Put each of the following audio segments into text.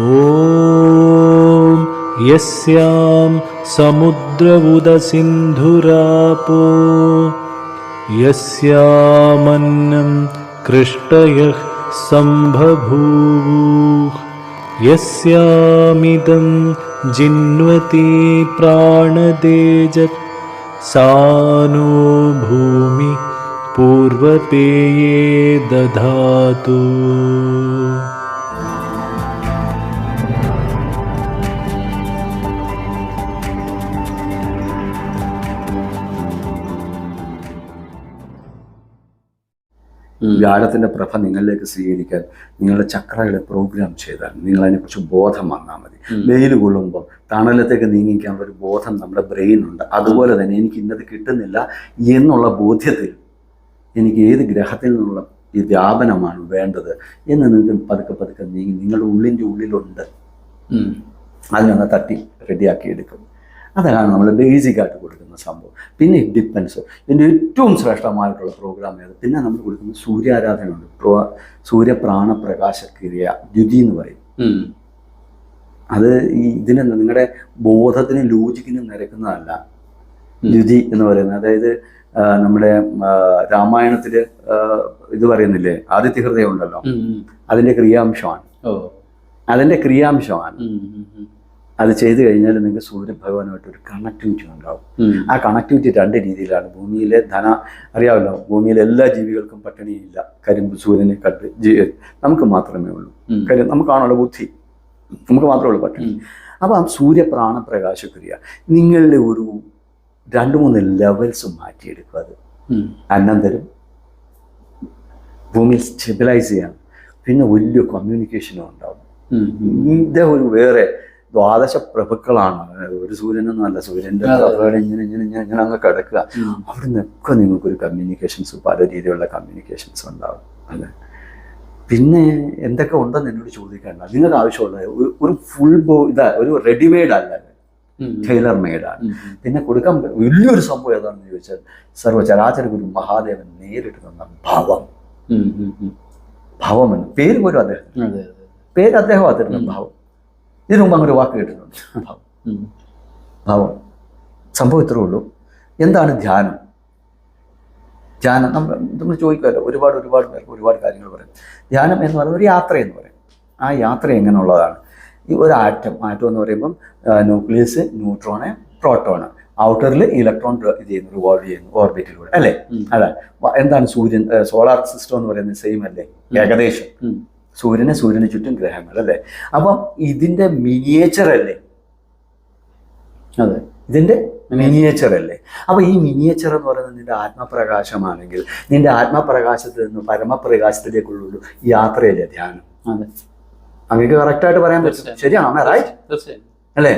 ॐ यस्यां समुद्रवुदसिन्धुरापो यस्यामन्नं कृष्टयः सम्बभूवुः यस्यामिदं जिन्वति प्राणदेजत् सा नो भूमि पूर्वपेये दधातु വ്യാഴത്തിന്റെ പ്രഭ നിങ്ങളിലേക്ക് സ്വീകരിക്കാൻ നിങ്ങളുടെ ചക്രകളെ പ്രോഗ്രാം ചെയ്താൽ നിങ്ങൾ അതിനെക്കുറിച്ച് ബോധം വന്നാൽ മതി. വെയിൽ കൊള്ളുമ്പോൾ തണലത്തേക്ക് നീങ്ങിക്കാനുള്ള ഒരു ബോധം നമ്മുടെ ബ്രെയിനുണ്ട് അതുപോലെ തന്നെ എനിക്ക് ഇന്നത് കിട്ടുന്നില്ല എന്നുള്ള ബോധ്യത്തിൽ എനിക്ക് ഏത് ഗ്രഹത്തിൽ നിന്നുള്ള ഈ വ്യാപനമാണ് വേണ്ടത് എന്ന് നിങ്ങൾക്ക് പതുക്കെ പതുക്കെ നീങ്ങി നിങ്ങളുടെ ഉള്ളിന്റെ ഉള്ളിലുണ്ട്. അതിനൊന്ന് തട്ടി റെഡിയാക്കി എടുക്കും. അതാണ് നമ്മൾ ബേസിക് ആയിട്ട് കൊടുക്കുന്ന സംഭവം. പിന്നെ ഡിപ്പെൻസ് ഇതിന്റെ ഏറ്റവും ശ്രേഷ്ഠമായിട്ടുള്ള പ്രോഗ്രാം ഏത്? പിന്നെ നമ്മൾ കൊടുക്കുന്ന സൂര്യാരാധനയുണ്ട്. പ്രോ സൂര്യപ്രാണപ്രകാശ ക്രിയ ദ്യുതി എന്ന് പറയും. അത് ഈ ഇതിന് നിങ്ങളുടെ ബോധത്തിനും ലോജിക്കിനും നിരക്കുന്നതല്ല. ദ്യുതി എന്ന് പറയുന്നത്. അതായത് നമ്മുടെ രാമായണത്തിൽ ഇത് പറയുന്നില്ലേ? ആദിത്യ ഹൃദയം ഉണ്ടല്ലോ അതിന്റെ ക്രിയാംശമാണ്. അതിന്റെ ക്രിയാംശമാണ്. അത് ചെയ്തു കഴിഞ്ഞാൽ നിങ്ങൾക്ക് സൂര്യഭഗവാനുമായിട്ട് ഒരു കണക്ടിവിറ്റി ഉണ്ടാവും. ആ കണക്ടിവിറ്റി രണ്ട് രീതിയിലാണ്. ഭൂമിയിലെ ധന അറിയാമല്ലോ ഭൂമിയിലെ എല്ലാ ജീവികൾക്കും പട്ടിണിയില്ല. കരിമ്പ് സൂര്യനെ കണ്ട് ജീ നമുക്ക് മാത്രമേ ഉള്ളൂ. കാര്യം നമുക്കാണുള്ള ബുദ്ധി. നമുക്ക് മാത്രമേ ഉള്ളൂ പട്ടിണി. അപ്പോൾ ആ സൂര്യപ്രാണപ്രകാശക്രിയ നിങ്ങളുടെ ഒരു രണ്ട് മൂന്ന് ലെവൽസ് മാറ്റിയെടുക്കുക അത്. അന്നം തരും. ഭൂമിയിൽ സ്റ്റെബിലൈസ് ചെയ്യാം. പിന്നെ വലിയ കമ്മ്യൂണിക്കേഷനും ഉണ്ടാവും. ഇതേ ഒരു വേറെ ദ്വാദശ പ്രഭുക്കളാണ്. ഒരു സൂര്യനൊന്നും സൂര്യന്റെ അതെ. പ്രഭകൾ ഇങ്ങനെ ഇങ്ങനെ ഇങ്ങനെ ഇങ്ങനെ അങ്ങ് കിടക്കുക. അവിടെ നിന്നൊക്കെ നിങ്ങൾക്കൊരു കമ്മ്യൂണിക്കേഷൻസ് പല രീതിയിലുള്ള കമ്മ്യൂണിക്കേഷൻസ് ഉണ്ടാവും അല്ലേ? പിന്നെ എന്തൊക്കെ ഉണ്ടെന്ന് എന്നോട് ചോദിക്കേണ്ട. നിങ്ങൾക്ക് ആവശ്യമുള്ള ഒരു- ഫുൾ ബോ ഇതാ ഒരു റെഡിമെയ്ഡ് അല്ല ടൈലർ മെയ്ഡാണ് പിന്നെ കൊടുക്കാൻ വലിയൊരു സംഭവം ഏതാണെന്ന് ചോദിച്ചാൽ സർവചരാചര ഗുരു മഹാദേവൻ നേരിട്ട് തന്ന ഭാവം. ഭാവം എന്ന് പേര് പോലും അദ്ദേഹം പേര് അദ്ദേഹം അതിരുന്ന ഭാവം. ഇതിനു മുമ്പ് അങ്ങനെ ഒരു വാക്ക് കേട്ടിട്ടുണ്ട്. ഭാവം ഭാവം സംഭവം ഇത്രേ ഉള്ളൂ. എന്താണ് ധ്യാനം? ധ്യാനം നമ്മൾ നമ്മൾ ചോദിക്കുമല്ലോ ഒരുപാട് ഒരുപാട് പേർക്ക് ഒരുപാട് കാര്യങ്ങൾ പറയും. ധ്യാനം എന്ന് പറയുന്നത് ഒരു യാത്ര എന്ന് പറയും. ആ യാത്ര എങ്ങനെയുള്ളതാണ്? ഈ ഒരു ആറ്റം ആറ്റം എന്ന് പറയുമ്പം ന്യൂക്ലിയസ് ന്യൂട്രോണ് പ്രോട്ടോണ്. ഔട്ടറിൽ ഇലക്ട്രോൺ ഇത് ചെയ്യുന്നു റിവോൾവ് ചെയ്യുന്നു ഓർബിറ്റിലൂടെ. അല്ലേ? അതാണ് എന്താണ് സൂര്യൻ സോളാർ സിസ്റ്റം എന്ന് പറയുന്നത് സെയിം അല്ലേ? ഏകദേശം. സൂര്യന് സൂര്യന് ചുറ്റും ഗ്രഹങ്ങൾ അല്ലേ? അപ്പം ഇതിന്റെ മിനിയേച്ചർ അല്ലേ? അതെ ഇതിന്റെ മിനിയേച്ചർ അല്ലേ? അപ്പോൾ ഈ മിനിയേച്ചർ എന്ന് പറയുന്നത് നിന്റെ ആത്മപ്രകാശമാണെങ്കിൽ നിന്റെ ആത്മപ്രകാശത്തിൽ നിന്ന് പരമപ്രകാശത്തിലേക്കുള്ള യാത്രയല്ലേ ധ്യാനം? അതെ. അങ്ങനെ കറക്റ്റായിട്ട് പറയാൻ പറ്റും. ശരിയാണ്? റൈറ്റ് അല്ലേ?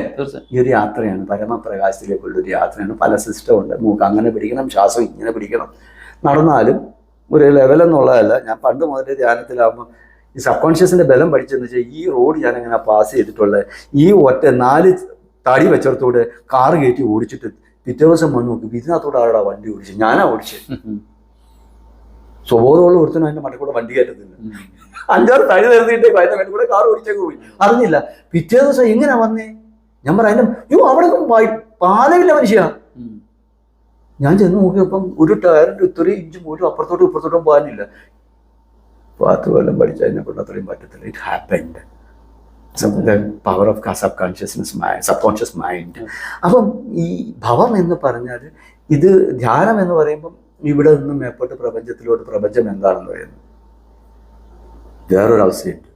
ഈ ഒരു യാത്രയാണ്. പരമപ്രകാശത്തിലേക്കുള്ള ഒരു യാത്രയാണ്. പല സിസ്റ്റം ഉണ്ട്. മൂക്ക് അങ്ങനെ പിടിക്കണം ശ്വാസം ഇങ്ങനെ പിടിക്കണം. നടന്നാലും ഒരു ലെവലെന്നുള്ളതല്ല ഞാൻ പണ്ട് മുതലേ ധ്യാനത്തിലാകുമ്പോൾ ഈ സബ് കോൺഷ്യസിന്റെ ബലം പഠിച്ചെന്ന് വെച്ചാൽ ഈ റോഡ് ഞാൻ എങ്ങനെ പാസ് ചെയ്തിട്ടുള്ളത് ഈ ഒറ്റ നാല് തടി വെച്ചിടത്തോടെ കാർ കയറ്റി ഓടിച്ചിട്ട് പിറ്റേ ദിവസം വന്ന് നോക്കി ഇതിനകത്തോടെ ആരുടെ വണ്ടി ഓടിച്ചത് ഞാനാ ഓടിച്ചത് സ്വബോധമുള്ള ഒരുത്തനും അതിന്റെ മട്ടക്കൂടെ വണ്ടി കയറ്റത്തില്ല. അഞ്ചാറ് തടി നിർത്തിയിട്ട് കൂടെ കാർ ഓടിച്ചേക്ക് പോയി. അറിഞ്ഞില്ല. പിറ്റേ ദിവസം എങ്ങനെ വന്നേ? ഞാൻ പറയാം അതിന്റെ യോ അവിടെ പാലമില്ല മനുഷ്യ. ഞാൻ ചെന്ന് നോക്കിയപ്പം ഒരു ടയറിന്റെ ഇത്രയും ഇഞ്ച് പോലും അപ്പുറത്തോട്ടും ഇപ്പുറത്തോട്ടും പോകാനില്ല. പത്ത് കൊല്ലം പഠിച്ച അതിനെ കൊണ്ട് അത്രയും പറ്റത്തില്ല. It happened power of sub consciousness mind sub conscious mind അപ്പം ഈ ഭവം എന്ന് പറഞ്ഞാൽ ഇത് ധ്യാനം എന്ന് പറയുമ്പം ഇവിടെ നിന്നും മേപ്പോട്ട് പ്രപഞ്ചത്തിലോട്ട് പ്രപഞ്ചം എന്താണെന്ന് പറയുന്നത് വേറൊരു അവസ്ഥയുണ്ട്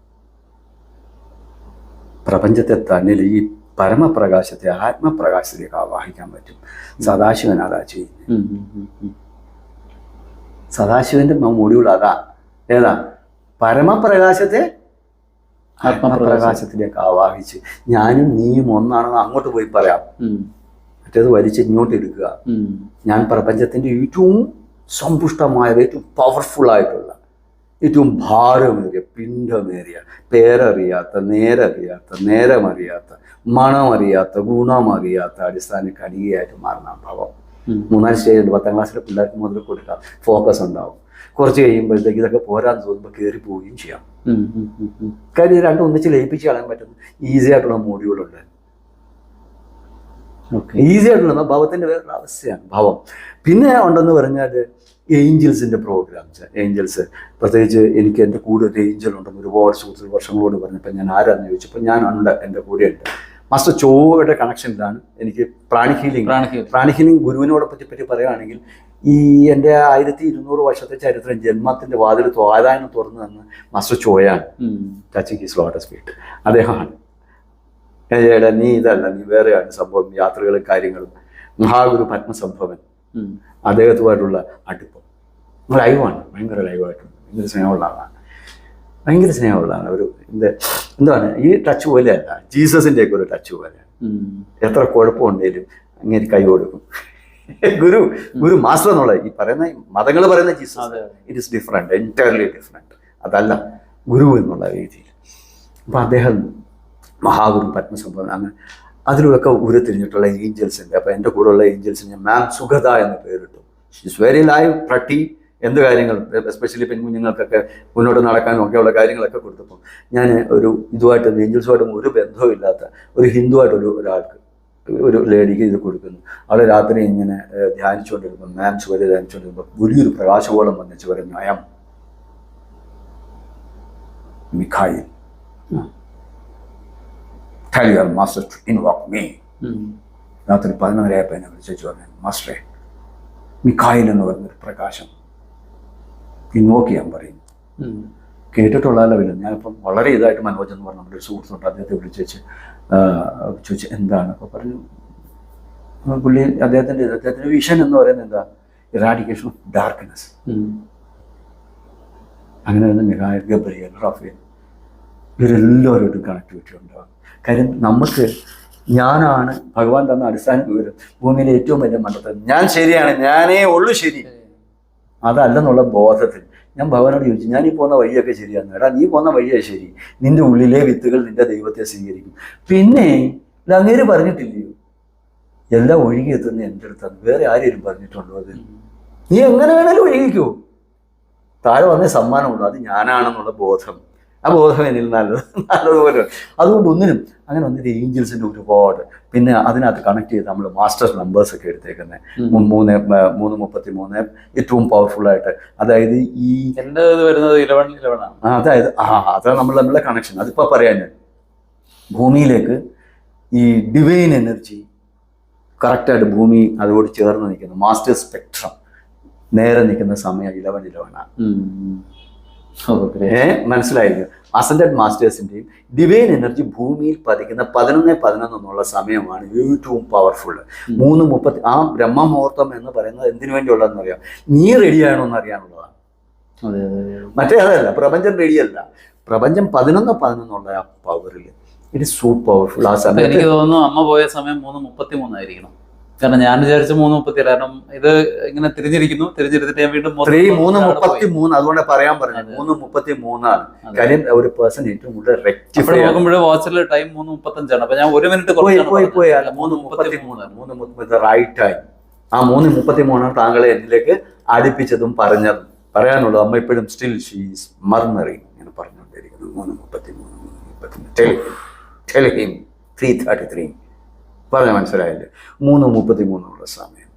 പ്രപഞ്ചത്തെ തന്നിൽ ഈ പരമപ്രകാശത്തെ ആത്മപ്രകാശത്തിലേക്ക് ആവാഹിക്കാൻ പറ്റും. സദാശിവൻ അതാ ചെയ്യുന്നത്. സദാശിവന്റെ മൊഡ്യൂൾ അതാ. ഏതാ? പരമപ്രകാശത്തെ ആത്മപ്രകാശത്തിലേക്ക് ആവാഹിച്ച്. ഞാനും നീയും ഒന്നാണെന്ന് അങ്ങോട്ട് പോയി പറയാം. മറ്റേത് വലിച്ച് ഇങ്ങോട്ട് എടുക്കുക. ഞാൻ പ്രപഞ്ചത്തിന്റെ ഏറ്റവും സമ്പുഷ്ടമായ ഏറ്റവും പവർഫുൾ ആയിട്ടുള്ള ഏറ്റവും ഭാരമേറിയ പിണ്ഡമേറിയ പേരറിയാത്ത നേരറിയാത്ത നേരമറിയാത്ത മണമറിയാത്ത ഗുണമറിയാത്ത അടിസ്ഥാന കണികയായിട്ട് മാറുന്ന ഭാവം. മൂന്നാൽ സ്റ്റേജ് ഉണ്ട് പത്താം ക്ലാസ്സിലെ പിള്ളേർക്ക് മുതൽ കൊടുക്കാം. ഫോക്കസ് ഉണ്ടാവും. കുറച്ച് കഴിയുമ്പോഴത്തേക്ക് ഇതൊക്കെ പോരാന്ന് തോന്നുമ്പോൾ കയറി പോവുകയും ചെയ്യാം. കാര്യം ഇത് രണ്ടും ഒന്നിച്ച് ലയിപ്പിച്ച് കളയാൻ പറ്റുന്ന ഈസി ആയിട്ടുള്ള മോഡ്യൂളുണ്ട് ഈസി ആയിട്ടുള്ള ഭാവത്തിന്റെ വേറൊരു അവസ്ഥയാണ് ഭാവം. പിന്നെ ഉണ്ടെന്ന് പറഞ്ഞാൽ ഏഞ്ചൽസിന്റെ പ്രോഗ്രാംസ് ഏഞ്ചൽസ് പ്രത്യേകിച്ച് എനിക്ക് എന്റെ കൂടെ ഒരു ഏഞ്ചൽ ഉണ്ടെന്ന് ഒരുപാട് സുഹൃത്തുക്കൾ വർഷങ്ങളോട് പറഞ്ഞപ്പോൾ ഞാൻ ആരാന്ന് ചോദിച്ചപ്പോൾ ഞാൻ ഉണ്ട് എന്റെ കൂടെ ഉണ്ട്. മാസ്റ്റർ ചോയുടെ കണക്ഷനിലാണ് എനിക്ക് പ്രാണി ഹീലിംഗ് പ്രാണി ഹീലിംഗ് ഗുരുവിനോടെ പറ്റി പറ്റി പറയുകയാണെങ്കിൽ ഈ എന്റെ ആയിരത്തി ഇരുന്നൂറ് വർഷത്തെ ചരിത്രം ജന്മത്തിന്റെ വാതിൽ ത്വാരായണം തുറന്നു തന്ന മാസ്റ്റർ ചോയാണ്. ടച്ചിങ് ഹിസ് ലോട്ടസ് ഫീറ്റ് അദ്ദേഹമാണ്. ഏടാ നീ ഇതല്ല നീ വേറെയാണ് സംഭവം യാത്രകളും കാര്യങ്ങളും. മഹാഗുരു പത്മസംഭവൻ. അദ്ദേഹത്തുമായിട്ടുള്ള അടുപ്പം. ലൈവാണ് ഭയങ്കര ലൈവായിട്ടുണ്ട് ഭയങ്കര സ്നേഹമുള്ള ആളാണ്. ഭയങ്കര സ്നേഹമുള്ള ആളാണ്. ഒരു എന്ത് എന്താണ് ഈ ടച്ച് പോലെയല്ല. ജീസസിന്റെയൊക്കെ ഒരു ടച്ച് പോലെ ഉം. എത്ര കുഴപ്പമുണ്ടെങ്കിലും അങ്ങനെ കൈ കൊടുക്കും. ഗുരു ഗുരു മാസ്റ്റർ എന്നുള്ളത് ഈ പറയുന്ന മതങ്ങൾ പറയുന്ന Jesus. It is different entirely different അതല്ല ഗുരു എന്നുള്ള രീതിയിൽ. അപ്പം അദ്ദേഹം മഹാഗുരു പത്മസംഭവൻ അങ്ങനെ അതിലൂടെയൊക്കെ ഉരുത്തിരിഞ്ഞിട്ടുള്ള ഏഞ്ചൽസ് ഉണ്ട് അപ്പോൾ എന്റെ ഉള്ള ഏഞ്ചൽസിന് ഞാൻ മാം സുഗത എന്ന് പേരിട്ടു. ഇറ്റ്സ് വെരി ലൈവ് പ്രട്ടി എന്ത് കാര്യങ്ങൾ എസ്പെഷ്യലി പെൺകുഞ്ഞുങ്ങൾക്കൊക്കെ മുന്നോട്ട് നടക്കാനും ഒക്കെയുള്ള കാര്യങ്ങളൊക്കെ കൊടുത്തപ്പോൾ ഞാൻ ഒരു ഇതുമായിട്ട് ഏഞ്ചൽസുമായിട്ടും ഒരു ബന്ധവും ഇല്ലാത്ത ഒരു ഹിന്ദുവായിട്ടൊരു ഒരാൾക്ക് ഒരു ലേഡിക്ക് ഇത് കൊടുക്കുന്നു. അവൾ രാത്രി ഇങ്ങനെ ധ്യാനിച്ചുകൊണ്ടിരുമ്പോൾ മാം ധ്യാനിച്ചുകൊണ്ടിരിക്കുമ്പോൾ ധ്യാനിച്ചുകൊണ്ടിരുമ്പോൾ വലിയൊരു പ്രകാശകോളം വന്നിച്ച് പറഞ്ഞു I am Michael. Tell your master to invoke me ഉം. രാത്രി പതിനൊന്നരയായപ്പോൾ എന്നെ വിളിച്ചു പറഞ്ഞു മാസ്റ്ററെ മിഖായിൽ എന്ന് പറഞ്ഞൊരു പ്രകാശം ഇൻവോക്ക് ചെയ്യാൻ പറയും. കേട്ടിട്ടുള്ള ലെവലിൽ ഞാനിപ്പം വളരെ ഇതായിട്ട് മനോജ് എന്ന് പറഞ്ഞ നമ്മുടെ ഒരു സുഹൃത്തുണ്ട്. അദ്ദേഹത്തെ വിളിച്ച് വെച്ച് ചോദിച്ചു എന്താണ്? അപ്പോൾ പറഞ്ഞു പുള്ളി അദ്ദേഹത്തിന്റെ അദ്ദേഹത്തിന്റെ വിഷൻ എന്ന് പറയുന്നത് എന്താ? Eradication of darkness. അങ്ങനെ തന്നെ മിഹായൽ ഗബ്രിയൽ റഫേൽ ഇവരെല്ലാവരോടും കണക്ടിവിറ്റി ഉണ്ടാകും കാര്യം നമുക്ക് ഞാനാണ് ഭഗവാൻ തന്ന അടിസ്ഥാന വിവരം. ഭൂമിയിലെ ഏറ്റവും വലിയ മണ്ഡലത്തിൽ ഞാൻ ശരിയാണ് ഞാനേ ഉള്ളു ശരി. അതല്ലെന്നുള്ള ബോധത്തിൽ ഞാൻ ഭഗവാനോട് ചോദിച്ചു ഞാൻ ഈ പോകുന്ന വഴിയൊക്കെ ശരിയാണ് എടാ നീ പോകുന്ന വഴിയേ ശരി. നിന്റെ ഉള്ളിലെ വിത്തുകൾ നിന്റെ ദൈവത്തെ സ്വീകരിക്കും. പിന്നെ അങ്ങേര് പറഞ്ഞിട്ടില്ലയോ? എല്ലാം ഒഴുകി എത്തുന്ന എന്റെ അടുത്താണ്. വേറെ ആരെയും പറഞ്ഞിട്ടുണ്ടോ അത്? നീ എങ്ങനെ വേണേലും ഒഴുകിക്കോ. താഴെ വന്നേ സമ്മാനമുള്ളൂ. അത് ഞാനാണെന്നുള്ള ബോധം. ആ ബോധം എന്നിൽ നല്ലത് നല്ലതുപോലെ. അതുകൊണ്ട് ഒന്നിനും അങ്ങനെ വന്നിട്ട് ഏഞ്ചൽസിന്റെ ഒരുപാട്. പിന്നെ അതിനകത്ത് കണക്ട് ചെയ്ത് നമ്മൾ മാസ്റ്റർ നമ്പേഴ്സ് ഒക്കെ എടുത്തേക്കുന്നത്. മൂന്ന് മൂന്ന് മുപ്പത്തി മൂന്ന് ഏറ്റവും പവർഫുൾ ആയിട്ട്. അതായത് ഈ വരുന്നത് ഇലവൻ ഇലവൻ ആണ്. അതായത് ആ അതാണ് നമ്മൾ തമ്മിലുള്ള കണക്ഷൻ അതിപ്പോൾ പറയാൻ ഞാൻ. ഭൂമിയിലേക്ക് ഈ ഡിവൈൻ എനർജി കറക്റ്റായിട്ട് ഭൂമി അതോട് ചേർന്ന് നിൽക്കുന്നു. മാസ്റ്റർ സ്പെക്ട്രം നേരെ നിൽക്കുന്ന സമയം ഇലവൻ ഇലവനാണ് ഉം. മനസ്സിലായില്ല? അസൻഡഡ് മാസ്റ്റേഴ്സിന്റെയും ഡിവൈൻ എനർജി ഭൂമിയിൽ പതിക്കുന്ന പതിനൊന്ന് പതിനൊന്ന് എന്നുള്ള സമയമാണ് ഏറ്റവും പവർഫുൾ മൂന്ന് മുപ്പത്തി ആ ബ്രഹ്മമുഹൂർത്തം എന്ന് പറയുന്നത് എന്തിനു വേണ്ടിയുള്ളതെന്ന് അറിയാം? നീ റെഡിയാണോ എന്ന് അറിയാനുള്ളതാണ്. മറ്റേ അതല്ല പ്രപഞ്ചം റെഡിയല്ല പ്രപഞ്ചം പതിനൊന്ന് പതിനൊന്നുള്ള ആ പവറിൽ ഇറ്റ് ഇസ് സൂപ്പർ പവർഫുൾ ആ സമയത്ത് എനിക്ക് തോന്നുന്നു അമ്മ പോയ സമയം മൂന്ന് മുപ്പത്തി മൂന്നായിരിക്കണം കാരണം ഞാൻ വിചാരിച്ച മൂന്ന് മുപ്പത്തി കാരണം ഇത് ഇങ്ങനെ തിരിഞ്ഞിരിക്കുന്നു. തിരിഞ്ഞിരുന്നിട്ട് ഞാൻ വീണ്ടും മൂന്ന് മുപ്പത്തി മൂന്ന് അതുകൊണ്ട് പറയാൻ പറഞ്ഞു അതെ. മൂന്ന് മുപ്പത്തി മൂന്നാണ്. കാര്യം ഒരു പേഴ്സൺ ഏറ്റവും കൂടുതൽ റെക്റ്റിഫൈ നോക്കുമ്പോൾ വാച്ചിൽ ടൈം മൂന്ന് മുപ്പത്തഞ്ചാണ്. അപ്പൊ ഞാൻ ഒരു മിനിറ്റ് പോയി പോയി പോയി പറഞ്ഞത്. അല്ല മൂന്ന് മുപ്പത്തി മുപ്പത്തി മൂന്ന് മൂന്ന് മുപ്പത്തി റൈറ്റ് ടൈം ആ മൂന്ന് മുപ്പത്തി മൂന്നാണ് താങ്കളെ എന്നിലേക്ക് അടുപ്പിച്ചതും പറഞ്ഞതും. പറയാനുള്ളത് അമ്മ ഇപ്പോഴും സ്റ്റിൽ ഷീസ് മർമറി ഇങ്ങനെ പറഞ്ഞുകൊണ്ടിരിക്കുന്നു. മൂന്ന് മുപ്പത്തി മൂന്ന് മൂന്ന് മുപ്പത്തി മൂന്ന്. ത്രീ തേർട്ടി ത്രീ പറഞ്ഞ മനസ്സിലായില്ലേ? മൂന്ന് മുപ്പത്തി മൂന്നുള്ള സമയം.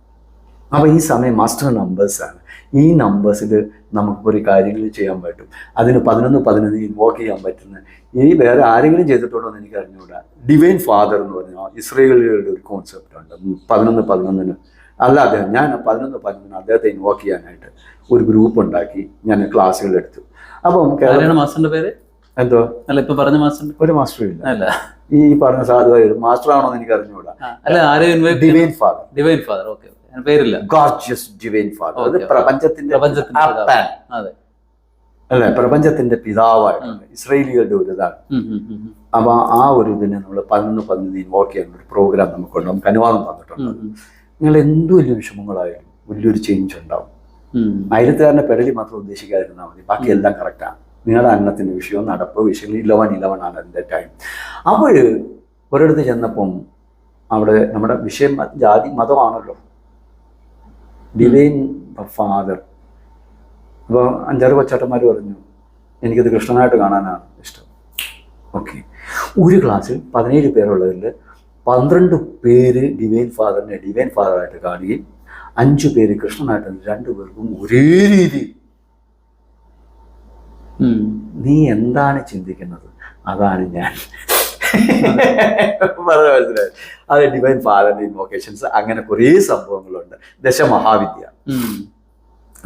അപ്പോൾ ഈ സമയം മാസ്റ്റർ നമ്പേഴ്സാണ് ഈ നമ്പേഴ്സിൽ നമുക്ക് ഒരു കാര്യങ്ങൾ ചെയ്യാൻ പറ്റും. അതിന് പതിനൊന്ന് പതിനൊന്ന് ഇൻവോക്ക് ചെയ്യാൻ പറ്റുന്ന ഈ വേറെ ആരെങ്കിലും ചെയ്തിട്ടുണ്ടോ എന്ന് എനിക്ക് അറിഞ്ഞുകൂടാ ഡിവൈൻ ഫാദർ എന്ന് പറഞ്ഞാൽ ഇസ്രേലുകളുടെ ഒരു കോൺസെപ്റ്റ് ഉണ്ട്. പതിനൊന്ന് പതിനൊന്നിന്. അല്ല അദ്ദേഹം ഞാൻ പതിനൊന്ന് പതിനൊന്നിന് അദ്ദേഹത്തെ ഇൻവോക്ക് ചെയ്യാനായിട്ട് ഒരു ഗ്രൂപ്പ് ഉണ്ടാക്കി. ഞാൻ ക്ലാസ്സുകൾ എടുത്തു. അപ്പം കേരള ആരാണ് മാസ്റ്ററിന്റെ പേര്? എന്തോ? അല്ല ഇപ്പൊ പറഞ്ഞ മാസ്റ്റർ ഒരു മാസ്റ്റർ ഇല്ല. അല്ല. ഈ പറഞ്ഞ സാധുവായ ഒരു മാസ്റ്റർ ആണോ എന്ന് എനിക്ക് അറിഞ്ഞുകൂടാ. അല്ല ആരെയും divine father divine father okay പേരില്ല. ഗോർജിയസ് ഡിവൈൻ ഫാദർ അത് പ്രപഞ്ചത്തിന്റെ പ്രപഞ്ചത്തിന്റെ. അതെ. അല്ലെ പ്രപഞ്ചത്തിന്റെ പിതാവായിട്ടുണ്ട് ഇസ്രയേലികളുടെ ഒരു ഇതാണ്. അപ്പൊ ആ ഒരു ഇതിനെ നമ്മൾ പതിനൊന്ന് പതിനൊന്ന് ഇൻവോക്ക് ചെയ്യുന്ന ഒരു പ്രോഗ്രാം നമുക്കുണ്ട് നമുക്ക് അനുവാദം തന്നിട്ടുണ്ട്. നിങ്ങൾ എന്ത് വലിയ വിഷമങ്ങളായാലും വലിയൊരു ചേഞ്ച് ഉണ്ടാവും. ആയിരത്തുകാരന്റെ പെടലി മാത്രം ഉദ്ദേശിക്കാതിരുന്നാൽ മതി. ബാക്കി എല്ലാം കറക്റ്റാണ് നിങ്ങളുടെ അന്നത്തിന്റെ വിഷയവും നടപ്പ് വിഷയം ഇലവൻ ഇലവൻ ആണ് അതിന്റെ ടൈം അപ്പോൾ ഒരിടത്ത് ചെന്നപ്പം അവിടെ നമ്മുടെ വിഷയം ജാതി മതമാണല്ലോ. ഡിവൈൻ ഫാദർ അപ്പോൾ അഞ്ചാറ് കൊച്ചാട്ടന്മാർ പറഞ്ഞു എനിക്കത് കൃഷ്ണനായിട്ട് കാണാനാണ് ഇഷ്ടം. ഓക്കെ ഒരു ക്ലാസ്സിൽ പതിനേഴ് പേരുള്ളതിൽ പന്ത്രണ്ട് പേര് ഡിവൈൻ ഫാദറിനെ ഡിവൈൻ ഫാദറായിട്ട് കാണുകയും അഞ്ചു പേര് കൃഷ്ണനായിട്ട് രണ്ടു പേർക്കും ഒരേ രീതി. നീ എന്താണ് ചിന്തിക്കുന്നത്? അതാണ് ഞാൻ. മനസ്സിലായി? അത് ഡിവൈൻ ഫാദർ ഇൻവോക്കേഷൻസ് അങ്ങനെ കുറേ സംഭവങ്ങളുണ്ട്. ദശമഹാവിദ്യ.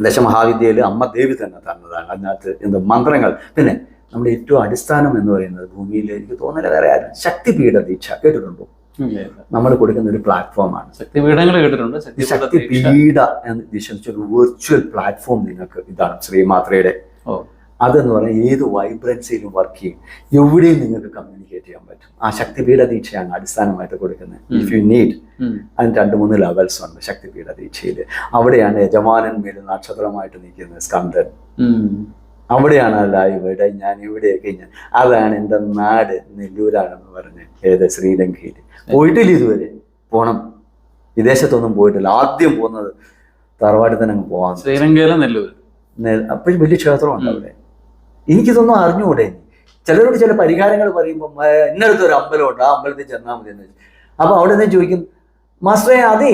ദശമഹാവിദ്യയിൽ അമ്മ ദേവി തന്നെ തന്നതാണ്. അതിനകത്ത് എന്ത് മന്ത്രങ്ങൾ. പിന്നെ നമ്മുടെ ഏറ്റവും അടിസ്ഥാനം എന്ന് പറയുന്നത് ഭൂമിയിൽ എനിക്ക് തോന്നുന്നില്ല വേറെ ആരും. ശക്തിപീഠ ദീക്ഷ കേട്ടിട്ടുണ്ടോ. നമ്മൾ കൊടുക്കുന്ന ഒരു പ്ലാറ്റ്ഫോമാണ് ശക്തിപീഠങ്ങൾ കേട്ടിട്ടുണ്ട്. ശക്തിപീഠ. എന്ന് വിശ്വസിച്ച ഒരു വെർച്വൽ പ്ലാറ്റ്ഫോം നിങ്ങൾക്ക് ഇതാണ്. ശ്രീമാത്രയുടെ ഓ. അതെന്ന് പറഞ്ഞാൽ ഏത് വൈബ്രൻസിയിലും വർക്ക് ചെയ്യും. എവിടെയും നിങ്ങൾക്ക് കമ്മ്യൂണിക്കേറ്റ് ചെയ്യാൻ പറ്റും. ആ ശക്തിപീഠ ദീക്ഷയാണ് അടിസ്ഥാനമായിട്ട് കൊടുക്കുന്നത്. If you need. അതിന് രണ്ട് മൂന്ന് ലെവൽസ് ഉണ്ട് ശക്തിപീഠ ദീക്ഷയിൽ അവിടെയാണ് യജമാനൻ മേൽ നക്ഷത്രമായിട്ട് നിൽക്കുന്നത് സ്കന്ദൻ അവിടെയാണ് അല്ല ഇവിടെ ഞാൻ ഇവിടെയൊക്കെ ഞാൻ. അതാണ് എന്റെ നാട് നെല്ലൂരാണെന്ന് പറഞ്ഞ് ഏത് ശ്രീലങ്കയിൽ പോയിട്ടില്ല ഇതുവരെ. പോണം. വിദേശത്തൊന്നും പോയിട്ടില്ല. ആദ്യം പോകുന്നത് തറവാട്ടിൽ തന്നെ അങ്ങ് ശ്രീലങ്കയിലെ നെല്ലൂർ അപ്പോഴും വലിയ ക്ഷേത്രമുണ്ട് അവിടെ. എനിക്കിതൊന്നും അറിഞ്ഞുകൂടെ. ചിലരോട് ചില പരിഹാരങ്ങൾ പറയുമ്പോൾ എന്നടുത്ത് ഒരു അമ്പലമുണ്ട് ആ അമ്പലത്തിൽ ചെന്നാൽ മതി എന്ന് വെച്ചു. അപ്പൊ അവിടെ നിന്ന് ചോദിക്കും മാസ്റ്ററെ അതേ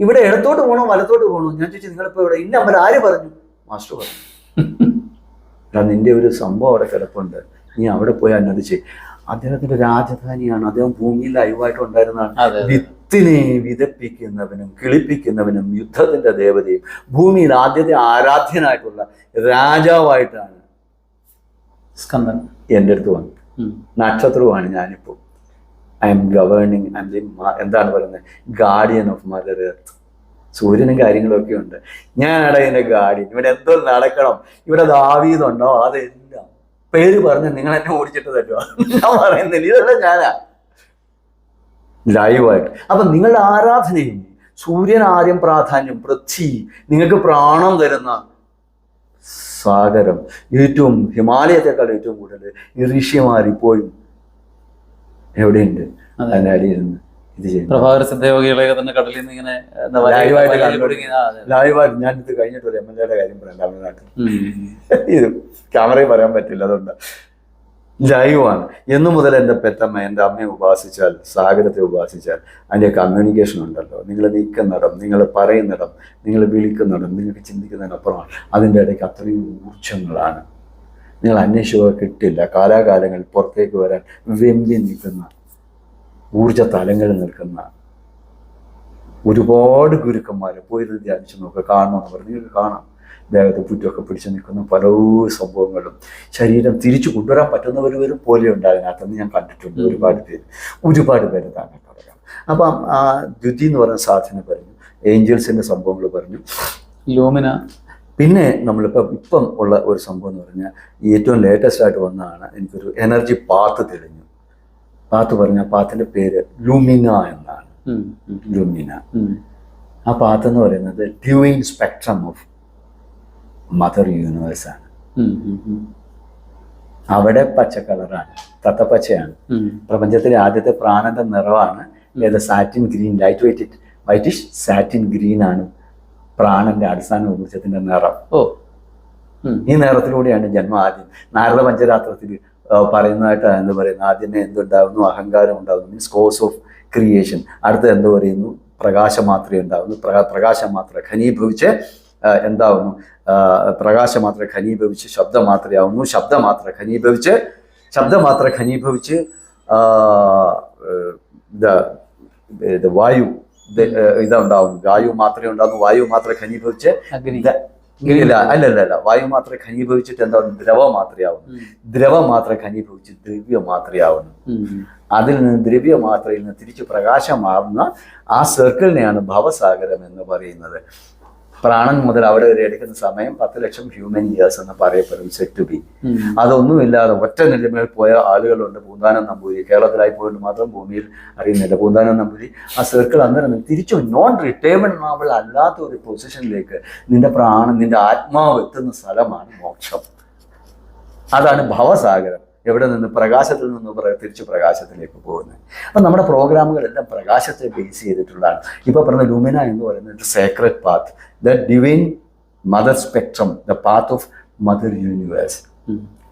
ഇവിടെ ഇടത്തോട്ട് പോകണോ വലത്തോട്ട് പോകണോ ഞാൻ ചോദിച്ചു നിങ്ങളിപ്പോ ഇവിടെ ഇന്ന അമ്പലം ആര് പറഞ്ഞു? മാസ്റ്റർ പറഞ്ഞു. കാരണം നിന്റെ ഒരു സംഭവം അവിടെ കിടപ്പുണ്ട്. നീ അവിടെ പോയി ചെയ് അദ്ദേഹത്തിന്റെ രാജധാനിയാണ്. അദ്ദേഹം ഭൂമിയിൽ ലൈവായിട്ട് ഉണ്ടായിരുന്നതാണ്. വിത്തിനെ വിതപ്പിക്കുന്നവനും കിളിപ്പിക്കുന്നവനും യുദ്ധത്തിന്റെ ദേവതയും ഭൂമിയിൽ ആദ്യത്തെ ആരാധ്യനായിട്ടുള്ള രാജാവായിട്ടാണ് സ്കന്ദൻ എന്റെ അടുത്ത് വന്നു. നക്ഷത്രമാണ് നക്ഷത്രവുമാണ് ഞാനിപ്പോൾ I am governing I am എന്താണ് പറയുന്നത്? ഗാർഡിയൻ ഓഫ് മദർ എർത്ത് സൂര്യനും കാര്യങ്ങളൊക്കെ ഉണ്ട്. ഞാനാണ് ഇതിന്റെ ഗാർഡിയൻ ഇവിടെ എന്തോ നടക്കണം. ഇവിടെ ദാവീതുണ്ടോ അതെല്ലാം. പേര് പറഞ്ഞ് നിങ്ങൾ എന്നെ ഓടിച്ചിട്ട് തരുമോ ഞാൻ പറയുന്നില്ല. ഇതെല്ലാം ഞാനാ. ലൈവായിട്ട് അപ്പൊ നിങ്ങളുടെ ആരാധനയും സൂര്യൻ ആദ്യം പ്രാധാന്യം പൃഥ്വി നിങ്ങൾക്ക് പ്രാണം തരുന്ന സാഗരം ഏറ്റവും ഹിമാലയത്തെക്കാൾ ഏറ്റവും കൂടുതൽ ഈ ഋഷിമാർ ഇപ്പോഴും എവിടെയുണ്ട്? അതെ. അതിന്റെ അടിയിരുന്ന് ഇത് ചെയ്യും പ്രഭാകര സിദ്ധയോഗികളെയൊക്കെ തന്നെ കടലിൽ നിന്ന് ഇങ്ങനെ. ലൈവായിട്ട് ഞാൻ ഇത് കഴിഞ്ഞിട്ട് ഒരു എം എൽ എയുടെ കാര്യം പറയാം തമിഴ്നാട്ടിൽ. ഇത് ക്യാമറയിൽ പറയാൻ പറ്റില്ല അതുകൊണ്ട്. ലൈവാണ് എന്നു മുതൽ എന്റെ പെറ്റമ്മ എന്റെ അമ്മയെ ഉപാസിച്ചാൽ സാഗരത്തെ ഉപാസിച്ചാൽ അതിന്റെ കമ്മ്യൂണിക്കേഷൻ ഉണ്ടല്ലോ. നിങ്ങൾ നിൽക്കുന്നിടം നിങ്ങൾ പറയുന്നിടം നിങ്ങൾ വിളിക്കുന്നിടം നിങ്ങൾക്ക് ചിന്തിക്കുന്നതിനപ്പുറമാണ്. അതിന്റെ ഇടയ്ക്ക് അത്രയും ഊർജങ്ങളാണ് നിങ്ങൾ അന്വേഷിക്കുക കിട്ടില്ല. കാലാകാലങ്ങളിൽ പുറത്തേക്ക് വരാൻ വെമ്പി നിൽക്കുന്ന ഊർജ തലങ്ങളിൽ നിൽക്കുന്ന ഒരുപാട് ഗുരുക്കന്മാർ പോയി ധ്യാനിച്ചു ധ്യാനിച്ച് നോക്കുക കാണണമെന്ന് പറഞ്ഞു. നിങ്ങൾക്ക് കാണാം. ദേഹത്ത് പുറ്റൊക്കെ പിടിച്ച് നിൽക്കുന്ന പല സംഭവങ്ങളും ശരീരം തിരിച്ചു കൊണ്ടുവരാൻ പറ്റുന്നവരും പോലെ ഉണ്ട് അതിനകത്തെന്ന് ഞാൻ കണ്ടിട്ടുണ്ട് ഒരുപാട് പേര്. ഒരുപാട് പേര് താങ്കൾ പറയാം അപ്പം ആ ദ്യുതി എന്ന് പറയുന്ന സാധന പറഞ്ഞു ഏഞ്ചൽസിന്റെ സംഭവങ്ങൾ പറഞ്ഞു. ലൂമിന. പിന്നെ നമ്മളിപ്പോൾ ഇപ്പം ഉള്ള ഒരു സംഭവം എന്ന് പറഞ്ഞാൽ ഏറ്റവും ലേറ്റസ്റ്റ് ആയിട്ട് വന്നതാണ് എനിക്കൊരു എനർജി പാത്ത് തെളിഞ്ഞു. പാത്ത് പറഞ്ഞ പാത്തിന്റെ പേര് ലുമിന എന്നാണ്. ലുമിന. ആ പാത്ത് എന്ന് പറയുന്നത് doing spectrum of mother universe ആണ് ഉം. ഉം. ഉം. അവിടെ പച്ച കളറാണ്. തത്തപ്പച്ചയാണ്. പ്രപഞ്ചത്തിലെ ആദ്യത്തെ പ്രാണന്റെ നിറമാണ് ഏത് satin green light wait whitish satin green ആണ് പ്രാണന്റെ അടിസ്ഥാന ഊർജത്തിന്റെ നിറം. ഓ. ഈ നിറത്തിലൂടെയാണ് ജന്മം ആദ്യം. നാരദ പഞ്ചരാത്രത്തിൽ പറയുന്നതായിട്ട് എന്ത് പറയുന്നത്? ആദ്യമേ എന്തുണ്ടാകുന്നു അഹങ്കാരം ഉണ്ടാകുന്നു മീൻസ് കോസ് ഓഫ് ക്രിയേഷൻ അടുത്ത് എന്ത് പറയുന്നു? പ്രകാശം മാത്രമേ ഉണ്ടാകുന്നു പ്രകാ പ്രകാശം മാത്രമേ ഘനീഭവിച്ച് ആ, എന്താവുന്നു? പ്രകാശം മാത്രമേ ഖനീഭവിച്ച് ശബ്ദം മാത്രമേ ആവുന്നു ശബ്ദം മാത്രമേ ഖനീഭവിച്ച് ശബ്ദം മാത്രമേ ഖനീഭവിച്ച് ഇത് വായു ഇത്, ഇതുണ്ടാവുന്നു. വായു മാത്രമേ ഉണ്ടാവുന്നു. വായു മാത്രമേ ഖനീഭവിച്ച് ഇല്ല അല്ല അല്ല അല്ല വായു മാത്രമേ ഖനീഭവിച്ചിട്ട് എന്താണ് ദ്രവം മാത്രമേ ആവുന്നു. ദ്രവം മാത്രമേ ഖനീഭവിച്ച് ദ്രവ്യം മാത്രമേ ആവുന്നു അതിൽ നിന്ന് ദ്രവ്യ മാത്രയിൽ നിന്ന് തിരിച്ച് പ്രകാശമാവുന്ന ആ സർക്കിളിനെയാണ് ഭവസാഗരം എന്ന് പറയുന്നത്. പ്രാണൻ മുതൽ അവിടെ വരെ എടുക്കുന്ന സമയം പത്ത് ലക്ഷം ഹ്യൂമൻ ഇയേഴ്സ് എന്ന് പറയപ്പെടും സെറ്റ് ടു ബി. അതൊന്നുമില്ലാതെ ഒറ്റ നിലമേൽ പോയ ആളുകളുണ്ട്. പൂന്താനം നമ്പൂരി കേരളത്തിലായി പോയിട്ട് മാത്രം ഭൂമിയിൽ അറിയുന്നില്ല. പൂന്താനം നമ്പൂരി ആ സർക്കിൾ അന്നേരം തിരിച്ചു നോൺ റിട്ടയർമെന്റ് അല്ലാത്ത ഒരു പൊസിഷനിലേക്ക് നിന്റെ പ്രാണൻ നിന്റെ ആത്മാവ് എത്തുന്ന സ്ഥലമാണ് മോക്ഷം. അതാണ് ഭവസാഗരം. എവിടെ നിന്ന് പ്രകാശത്തിൽ നിന്ന് തിരിച്ച് പ്രകാശത്തിലേക്ക് പോകുന്നത്. അപ്പം നമ്മുടെ പ്രോഗ്രാമുകളെല്ലാം പ്രകാശത്തെ ബേസ് ചെയ്തിട്ടുള്ളതാണ്. ഇപ്പോൾ പറഞ്ഞ ലുമിന എന്ന് പറയുന്നത് sacred path the divine mother spectrum the path of mother universe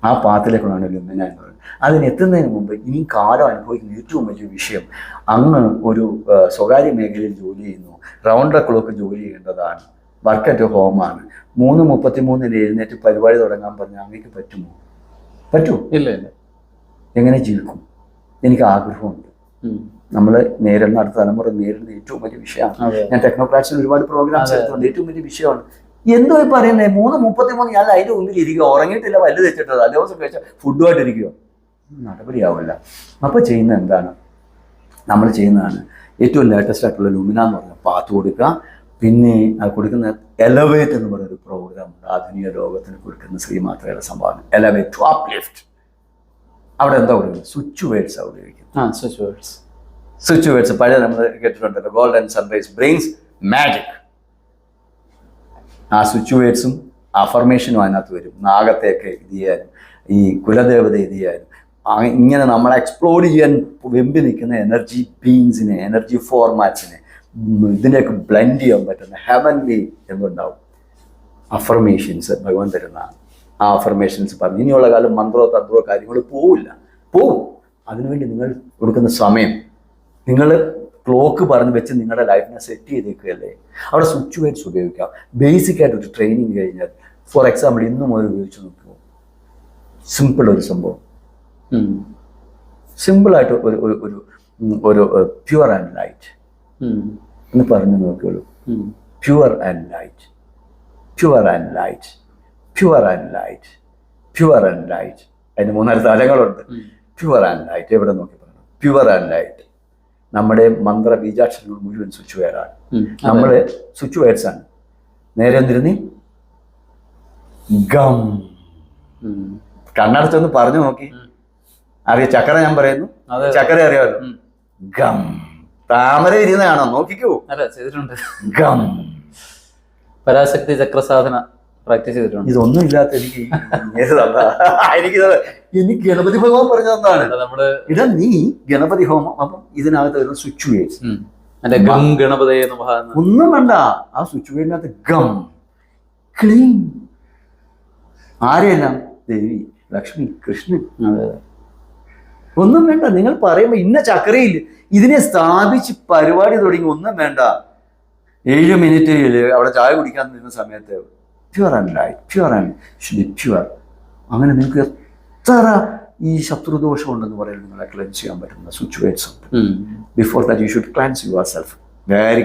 ആ പാത്തിലേക്കാണ് ലുമിന എന്ന് പറയുന്നത്. അതിനെത്തുന്നതിന് മുമ്പ് ഇനി കാലം അനുഭവിക്കുന്ന ഏറ്റവും വലിയ വിഷയം അങ്ങ് ഒരു സ്വകാര്യ മേഖലയിൽ ജോലി ചെയ്യുന്നു. റൗണ്ട് ദ ക്ലോക്ക് ജോലി ചെയ്യേണ്ടതാണ്. വർക്ക് അറ്റ് ഹോമാണ് മൂന്ന് മുപ്പത്തി മൂന്നിന് എഴുന്നേറ്റ് പരിപാടി തുടങ്ങാൻ പറഞ്ഞാൽ അങ്ങേക്ക് പറ്റുമോ? പറ്റുമോ ഇല്ല ഇല്ല. എങ്ങനെ ജീവിക്കും? എനിക്ക് ആഗ്രഹമുണ്ട്. നമ്മൾ നേരിടുന്ന അടുത്ത തലമുറ നേരിടുന്ന ഏറ്റവും വലിയ വിഷയമാണ്. ഞാൻ ടെക്നോക്രാറ്റ്സിൽ ഒരുപാട് പ്രോഗ്രാംസ് എടുത്തുകൊണ്ട് എടുത്തുണ്ട് ഏറ്റവും വലിയ വിഷയമാണ്. എന്തോ ഈ പറയുന്നത് മൂന്ന് മുപ്പത്തി മൂന്ന് ഞാൻ അതിന്റെ മുമ്പിൽ ഇരിക്കുക ഉറങ്ങിയിട്ടില്ല വല്ല തെച്ചിട്ടത്. അതേ ദിവസം കഴിച്ച ഫുഡുമായിട്ട് ഇരിക്കുക നടപടിയാവില്ല. അപ്പോൾ ചെയ്യുന്ന എന്താണ്? നമ്മൾ ചെയ്യുന്നതാണ് ഏറ്റവും ലേറ്റസ്റ്റ് ആയിട്ടുള്ള ലുമിന എന്ന് പറഞ്ഞ പാത്ത് കൊടുക്കുക. പിന്നെ ആ കൊടുക്കുന്ന എലവേറ്റ് എന്ന് പറയുന്ന ഒരു പ്രോഗ്രാം ഉണ്ട്. ആധുനിക ലോകത്തിന് കൊടുക്കുന്ന ശ്രീമാത്രയുടെ സംഭാവന. എലവേറ്റ് ടു അപ്ലിഫ്റ്റ് അവിടെ എന്താ ഉപയോഗിക്കുന്നത് സ്വിച്ച് വേർഡ്സ് ഉപയോഗിക്കുന്നത്. ആ സ്വിച്ച് വേർഡ്സ് സ്വിച്ച് വേർഡ്സ് പഴയ നമ്മൾ കേട്ടിട്ടുണ്ടല്ലോ. ഗോൾഡൻ സൺറൈസ് ബ്രെയിൻസ് മാജിക് ആ സ്വിച്ച് വേർഡ്സും അഫർമേഷനും അതിനകത്ത് വരും. നാഗത്തെയൊക്കെ ഇത് ചെയ്യാനും ഈ കുലദേവത ഇത് ചെയ്യാനും ഇങ്ങനെ നമ്മളെ എക്സ്പ്ലോർ ചെയ്യാൻ വെമ്പി നിൽക്കുന്ന എനർജി ബീങ്സിനെ എനർജി ഫോർമാറ്റ്സിനെ ഇതിനെയൊക്കെ ബ്ലെൻഡ് ചെയ്യാൻ പറ്റുന്ന ഹെവൻലി എന്നുണ്ടാവും അഫർമേഷൻസ് ഭഗവാൻ തരുന്ന ആ അഫർമേഷൻസ് പറഞ്ഞു. ഇനിയുള്ള കാലം മന്ത്രോ തന്ത്രോ കാര്യങ്ങൾ പോവില്ല. പോവും. അതിനുവേണ്ടി നിങ്ങൾ കൊടുക്കുന്ന സമയം നിങ്ങൾ ക്ലോക്ക് പറഞ്ഞ് വെച്ച് നിങ്ങളുടെ ലൈഫിനെ സെറ്റ് ചെയ്തേക്കുകയല്ലേ? അവിടെ സ്വിച്ച് വേർഡ്സ് ഉപയോഗിക്കാം. ബേസിക് ആയിട്ട് ഒരു ട്രെയിനിങ് കഴിഞ്ഞാൽ ഫോർ എക്സാമ്പിൾ ഇന്ന് മുതൽ ഉപയോഗിച്ച് നോക്കുമോ സിമ്പിൾ ഒരു സംഭവം. സിമ്പിളായിട്ട് ഒരു ഒരു ഒരു ഒരു പ്യുവർ ആൻഡ് ലൈറ്റ് എന്ന് പറഞ്ഞു നോക്കിയുള്ളൂ pure and light pure and light pure and light pure and light അതിന് മൂന്നാൽ തലങ്ങളുണ്ട് പ്യുവർ ആൻഡ് ലൈറ്റ് എവിടെ നോക്കി പറഞ്ഞു പ്യുവർ ആൻഡ് ലൈറ്റ് നമ്മുടെ മന്ത്ര ബീജാക്ഷരങ്ങൾ മുഴുവൻ സ്വിച്ച് വെയറാണ് നമ്മൾ സ്വിച്ച് വെയർസ് ആണ്. നേരെ എന്തിരുന്നി? ഗം. കണ്ണടച്ചൊന്ന് പറഞ്ഞു നോക്കി. അറിയ ചക്കര ഞാൻ പറയുന്നു. ചക്കര അറിയാമല്ലോ. ഗം. താമര ഇരുന്നതാണോ നോക്കിക്കോ. അല്ല ചെയ്തിട്ടുണ്ട്. ഗം. പരാശക്തി ചക്രസാധന പ്രാക്ടീസ് ചെയ്തിട്ടുണ്ട്. ഇതൊന്നും ഇല്ലാത്ത എനിക്ക് എനിക്ക് ഇത് എനിക്ക് ഗണപതി ഭഗവാൻ പറഞ്ഞു തന്നാണ് നമ്മൾ ഇടാ നീ ഗണപതി ഹോമം. അപ്പം ഇതിനകത്ത് വരുന്ന സ്വിച്ച് അല്ലെ. ഗം ഗണപതയെ എന്ന്. ഒന്നും വേണ്ട. ആ സ്വിച്ച് ഗം. ക്ലീൻ. ആരെയെല്ലാം? ദേവി ലക്ഷ്മി കൃഷ്ണൻ. അതെ അതെ. ഒന്നും വേണ്ട. നിങ്ങൾ പറയുമ്പോൾ ഇന്ന ചക്കരയിൽ ഇതിനെ സ്ഥാപിച്ച് പരിപാടി തുടങ്ങി ഒന്നും വേണ്ട. ഏഴ് മിനിറ്റിൽ അവിടെ ചായ കുടിക്കാൻ നിന്ന സമയത്ത് pure and light pure and should be pure അങ്ങനെ നിങ്ങൾക്ക് എത്ര ഈ ശത്രുദോഷം ഉണ്ടെന്ന് പറയുന്നത് നിങ്ങളെ ക്ലെൻസ് ചെയ്യാൻ പറ്റുന്ന സ്വിച്ച് വേർഡ്സ് ഉണ്ട്. Before that you should cleanse yourself very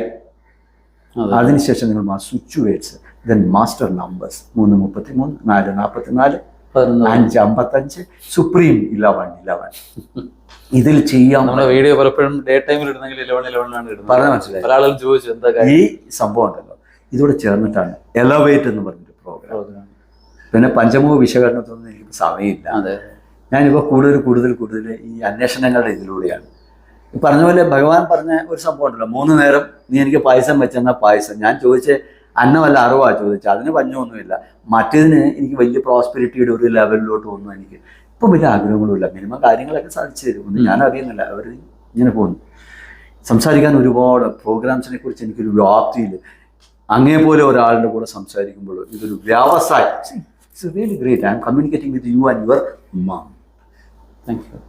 അതെ. അതിനുശേഷം നിങ്ങൾ switch words then master numbers മൂന്ന് മുപ്പത്തി മൂന്ന് നാല് നാൽപ്പത്തി നാല് അഞ്ച് അമ്പത്തഞ്ച് സുപ്രീം ഇലവൻ ഇലവൻ. ഇതിൽ ചെയ്യാം നമ്മുടെ വീഡിയോ പലപ്പോഴും ഡേ ടൈമിൽ ഇടുന്നെങ്കിൽ ഇലവൻ ഇലവണിലാണ് ഇടുന്നത്. മനസ്സിലായി. ഒരാളും ചോദിച്ചു എന്താ ഈ സംഭവം ഉണ്ടല്ലോ. ഇതോടെ ചേർന്നിട്ടാണ് എലവേറ്റ് എന്ന് പറഞ്ഞൊരു പ്രോഗ്രാം പിന്നെ പഞ്ചമുഖ വിശകലനത്തൊന്നും എനിക്ക് സമയമില്ല. ഞാനിപ്പോൾ കൂടുതൽ കൂടുതൽ കൂടുതൽ ഈ അന്വേഷണങ്ങളുടെ ഇതിലൂടെയാണ്. പറഞ്ഞ പോലെ ഭഗവാൻ പറഞ്ഞ ഒരു സംഭവം ഉണ്ടല്ലോ. മൂന്ന് നേരം നീ എനിക്ക് പായസം വെച്ചെന്നാൽ പായസം. ഞാൻ ചോദിച്ച അന്നമല്ല അറിവാ? ചോദിച്ചാൽ അതിന് പഞ്ഞൊന്നുമില്ല. മറ്റേതിന് എനിക്ക് വലിയ പ്രോസ്പെരിറ്റിയുടെ ഒരു ലെവലിലോട്ട് ഒന്നും എനിക്ക്. ഇപ്പം വലിയ ആഗ്രഹങ്ങളുമില്ല. മിനിമം കാര്യങ്ങളൊക്കെ സാധിച്ചു തരും. ഒന്നും ഞാൻ അറിയുന്നില്ല. അവർ ഇങ്ങനെ പോകുന്നു. സംസാരിക്കാൻ ഒരുപാട് പ്രോഗ്രാംസിനെ കുറിച്ച് എനിക്കൊരു വ്യാപ്തിയിൽ അങ്ങേ പോലെ ഒരാളുടെ കൂടെ സംസാരിക്കുമ്പോൾ ഇതൊരു വ്യവസായം it's really great I am communicating with you and your ma'am thank you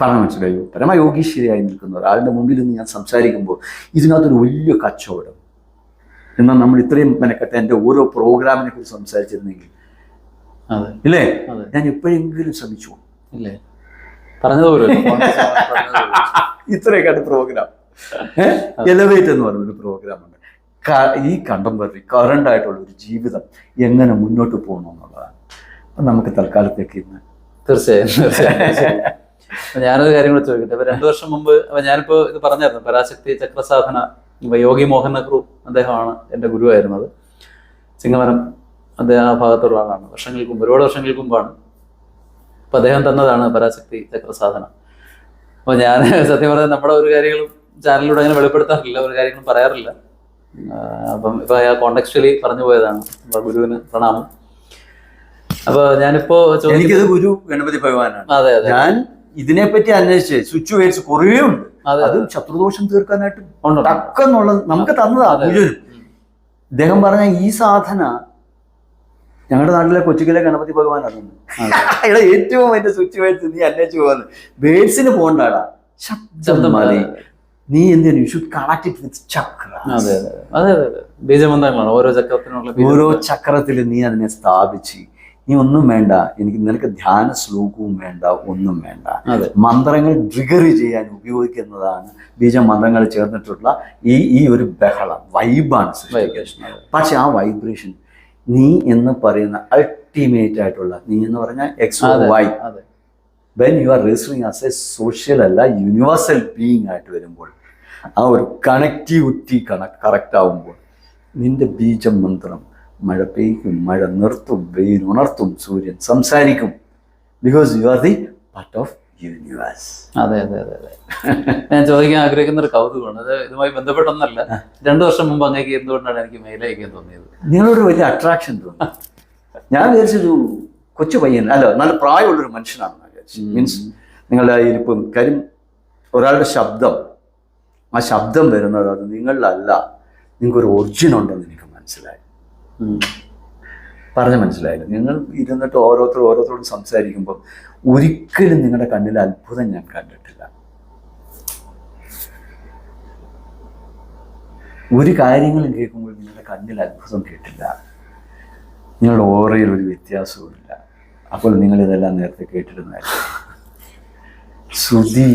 പറഞ്ഞ മനസ്സിലായോ? പരമയോഗീശ്വരിയായി നിൽക്കുന്ന ഒരാളുടെ മുമ്പിൽ നിന്ന് ഞാൻ സംസാരിക്കുമ്പോൾ ഇതിനകത്തൊരു വലിയ കച്ചവടം. എന്നാൽ നമ്മൾ ഇത്രയും മെനക്കെട്ട് എന്റെ ഓരോ പ്രോഗ്രാമിനെ കുറിച്ച് സംസാരിച്ചിരുന്നെങ്കിൽ. ഇല്ലേ? ഞാൻ എപ്പോഴെങ്കിലും ശ്രമിച്ചു ഇല്ലേ? പറഞ്ഞതുപോലെ ഇത്രയൊക്കെ പ്രോഗ്രാം എലവേറ്റ് എന്ന് പറയുന്ന ഒരു പ്രോഗ്രാം ഉണ്ട്. ഈ കണ്ടംപററി കറണ്ട് ആയിട്ടുള്ള ഒരു ജീവിതം എങ്ങനെ മുന്നോട്ട് പോകണം എന്നുള്ളതാണ്. അപ്പം നമുക്ക് തൽക്കാലത്തേക്ക് ഇന്ന് തീർച്ചയായും. ഞാനൊരു കാര്യം കൂടെ ചോദിക്കട്ടെ. രണ്ടു വർഷം മുമ്പ് ഞാനിപ്പോ ഇത് പറഞ്ഞായിരുന്നു പരാശക്തി ചക്രസാധന ഇപ്പൊ യോഗി മോഹൻ നെഹ്റു അദ്ദേഹമാണ് എന്റെ ഗുരുവായിരുന്നത്. സിംഗമരം അദ്ദേഹം ആ ഭാഗത്തുള്ള ആളാണ്. വർഷങ്ങൾക്ക് മുമ്പ് ഒരുപാട് വർഷങ്ങൾക്ക് മുമ്പാണ് അപ്പൊ അദ്ദേഹം തന്നതാണ് പരാശക്തി ചക്രസാധന അപ്പോൾ ഞാൻ സത്യം പറഞ്ഞാൽ നമ്മുടെ ഒരു കാര്യങ്ങളും ചാനലിലൂടെ അങ്ങനെ വെളിപ്പെടുത്താറില്ല ഒരു കാര്യങ്ങളും പറയാറില്ല. അപ്പം ഇപ്പൊ കോണ്ടക്ച്വലി പറഞ്ഞു പോയതാണ് അപ്പം ഗുരുവിന് പ്രണാമം. അപ്പൊ ഞാനിപ്പോ ചോദിക്കുന്നത് എനിക്കിത് ഗുരു ഗണപതി ഭഗവാനാണ്. അതെ അതെ. ഞാൻ ഇതിനെപ്പറ്റി അന്വേഷിച്ച് സ്വിച്ച് വേർഡ്സ് കുറേ ഉണ്ട് അതെ. ശത്രുദോഷം തീർക്കാനായിട്ട് തക്കെന്നുള്ളത് നമുക്ക് തന്നതാ അദ്ദേഹം ഇദ്ദേഹം പറഞ്ഞ ഈ സാധന ഞങ്ങളുടെ നാട്ടിലെ കൊച്ചുകിലെ ഗണപതി ഭഗവാൻ അറിയുന്നു. ഇവിടെ ഏറ്റവും വലിയ സ്വിച്ച് വേർഡ്സ് നീ അന്വേഷിച്ച് പോകുന്നത് വേർഡ്സിന് പോകണ്ടാടാ. ശബ്ദം മതി. നീ എന്ത് you should connect it with chakra അതെ അതെ ബീജമന്ത്രങ്ങളാണ് ഓരോ ചക്രത്തിനുള്ള ഓരോ ചക്രത്തിൽ നീ അതിനെ സ്ഥാപിച്ച് നീ ഒന്നും വേണ്ട. എനിക്ക് നിനക്ക് ധ്യാന ശ്ലോകവും വേണ്ട ഒന്നും വേണ്ട. അതെ. മന്ത്രങ്ങൾ ട്രിഗർ ചെയ്യാൻ ഉപയോഗിക്കുന്നതാണ് ബീജമന്ത്രങ്ങൾ ചേർന്നിട്ടുള്ള ഈ ഈ ഒരു ബഹളം വൈബാണ് പക്ഷെ ആ വൈബ്രേഷൻ നീ എന്ന് പറയുന്ന അൾട്ടിമേറ്റ് ആയിട്ടുള്ള നീ എന്ന് പറഞ്ഞാൽ എക്സ് വൈ അതെ when you are registering as a social അല്ല യൂണിവേഴ്സൽ ബീയിങ് ആയിട്ട് വരുമ്പോൾ ആ ഒരു കണക്ടിവിറ്റി കണക്ട് കറക്റ്റ് ആവുമ്പോൾ നിന്റെ ബീജം മന്ത്രം മഴ പെയ്യും മഴ നിർത്തും വെയിൽ ഉണർത്തും സൂര്യൻ സംസാരിക്കും. Because you are the part of universe അതെ അതെ അതെ അതെ. ഞാൻ ചോദിക്കാൻ ആഗ്രഹിക്കുന്ന ഒരു കൗതുകമാണ്. അത് ഇതുമായി ബന്ധപ്പെട്ടൊന്നല്ല. രണ്ടു വർഷം മുമ്പ് അങ്ങേക്ക് എന്തുകൊണ്ടാണ് എനിക്ക് മെയിൽ അയക്കാൻ തോന്നിയത്? നിങ്ങളോട് വലിയ അട്രാക്ഷൻ തോന്നി. ഞാൻ വിചാരിച്ചൊരു കൊച്ചു പയ്യൻ അല്ല നല്ല പ്രായമുള്ളൊരു മനുഷ്യനാണ് വിചാരിച്ചു. മീൻസ് നിങ്ങളുടെ ഇരിപ്പും കാര്യം ഒരാളുടെ ശബ്ദം ആ ശബ്ദം വരുന്നത് അത് നിങ്ങളിലല്ല നിങ്ങൾക്കൊരു ഒറിജിനുണ്ടെന്ന് എനിക്ക് മനസ്സിലായി. പറഞ്ഞ് മനസ്സിലായില്ല. നിങ്ങൾ ഇരുന്നിട്ട് ഓരോരുത്തർ ഓരോരുത്തരോട് സംസാരിക്കുമ്പോൾ ഒരിക്കലും നിങ്ങളുടെ കണ്ണിൽ അത്ഭുതം ഞാൻ കണ്ടിട്ടില്ല. ഒരു കാര്യങ്ങളും കേൾക്കുമ്പോൾ നിങ്ങളുടെ കണ്ണിൽ അത്ഭുതം കേട്ടില്ല. നിങ്ങളുടെ ഓറയിൽ ഒരു വ്യത്യാസവുമില്ല. അപ്പോൾ നിങ്ങൾ ഇതെല്ലാം നേരത്തെ കേട്ടിരുന്നായിരുന്നു ശ്രുതി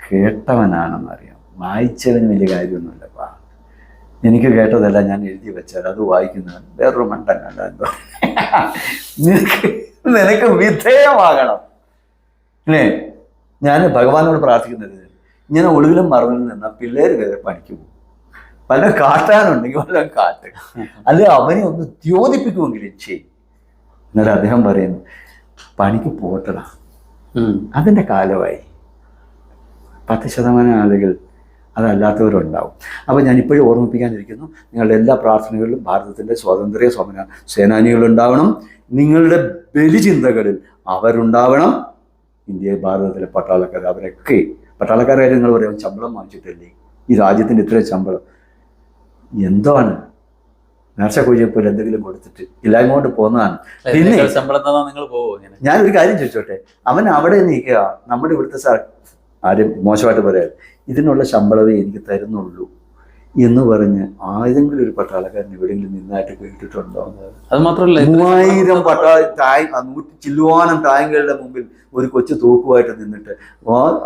കേട്ടവനാണെന്നറിയാം. വായിച്ചവന് വലിയ കാര്യമൊന്നുമില്ലപ്പാ എനിക്ക് കേട്ടതല്ല ഞാൻ എഴുതി വെച്ചാൽ അത് വായിക്കുന്നവൻ വേറൊരു മണ്ടനല്ല എന്തോ. നിനക്ക് നിനക്ക് വിധേയമാകണം. അല്ലേ? ഞാൻ ഭഗവാനോട് പ്രാർത്ഥിക്കുന്നത് ഇങ്ങനെ ഒളിവിലും മറവിലും നിന്ന പിള്ളേർ വരെ പണിക്ക് പോകും. പല കാട്ടാനുണ്ടെങ്കിൽ പല കാട്ട്. അല്ലെ അവനെ ഒന്ന് ദ്യോതിപ്പിക്കുമെങ്കിലും ചെയ്യും എന്നിട്ട് അദ്ദേഹം പറയുന്നു പണിക്ക് പോട്ടടാ. അതിന്റെ കാലമായി. പത്ത് ശതമാനം ആളുകൾ അതല്ലാത്തവരുണ്ടാവും. അപ്പോൾ ഞാൻ ഇപ്പോഴും ഓർമ്മിപ്പിക്കാനിരിക്കുന്നു നിങ്ങളുടെ എല്ലാ പ്രാർത്ഥനകളിലും ഭാരതത്തിന്റെ സ്വാതന്ത്ര്യ സമര സേനാനികളുണ്ടാവണം. നിങ്ങളുടെ ബലിചിന്തകളിൽ അവരുണ്ടാവണം. ഇന്ത്യയിൽ ഭാരതത്തിലെ പട്ടാളക്കാർ അവരൊക്കെ പട്ടാളക്കാരെ നിങ്ങൾ പറയും ശമ്പളം വാങ്ങിച്ചിട്ടില്ലേ? ഈ രാജ്യത്തിന്റെ ഇത്രയും ശമ്പളം. എന്താണ്? നേർച്ച കുഴിയപ്പോൾ എന്തെങ്കിലും കൊടുത്തിട്ട് ഇല്ലായ്മ കൊണ്ട് പോകുന്നതാണ് പിന്നെ ഞാൻ ഒരു കാര്യം ചോദിച്ചോട്ടെ? അവൻ അവിടെ നിൽക്കുക. നമ്മുടെ ഇവിടുത്തെ സർ ആരും മോശമായിട്ട് പറയാം ഇതിനുള്ള ശമ്പളമേ എനിക്ക് തരുന്നുള്ളൂ എന്ന് പറഞ്ഞ് ആയിരങ്ങളൊരു ഒരു പട്ടാളക്കാരൻ എവിടെയെങ്കിലും നിന്നായിട്ട് കേട്ടിട്ടുണ്ടോ അത് മാത്രമല്ല മൂവായിരം പട്ടാള ടായ് നൂറ്റി ചില്ലുവാനം ടായങ്ങളുടെ മുമ്പിൽ ഒരു കൊച്ചു തൂക്കുമായിട്ട് നിന്നിട്ട്